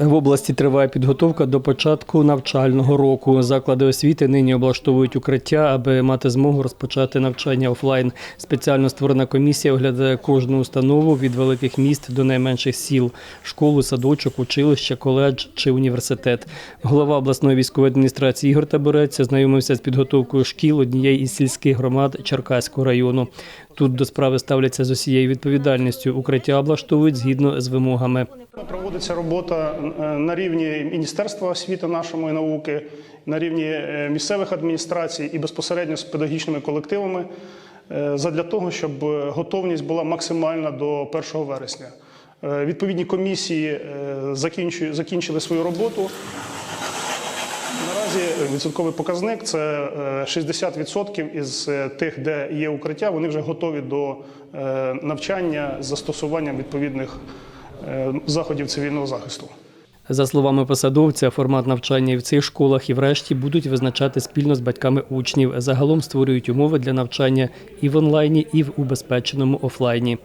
В області триває підготовка до початку навчального року. Заклади освіти нині облаштовують укриття, аби мати змогу розпочати навчання офлайн. Спеціально створена комісія оглядає кожну установу від великих міст до найменших сіл школу, садочок, училище, коледж чи університет. Голова обласної військової адміністрації Ігор Табурець знайомився з підготовкою шкіл однієї із сільських громад Черкаського району. Тут до справи ставляться з усією відповідальністю. Укриття облаштовують згідно з вимогами. Проводиться робота е, на рівні Міністерства освіти нашої науки, на рівні е, місцевих адміністрацій і безпосередньо з педагогічними колективами е, задля того, щоб готовність була максимальна до 1 вересня. Відповідні комісії закінчили свою роботу. Наразі відсотковий показник це е, 60% із е, тих, де є укриття, вони вже готові до е, навчання з застосуванням відповідних е, заходів цивільного захисту. За словами посадовця, формат навчання і в цих школах і врешті будуть визначати спільно з батьками учнів. Загалом створюють умови для навчання і в онлайні, і в убезпеченому офлайні.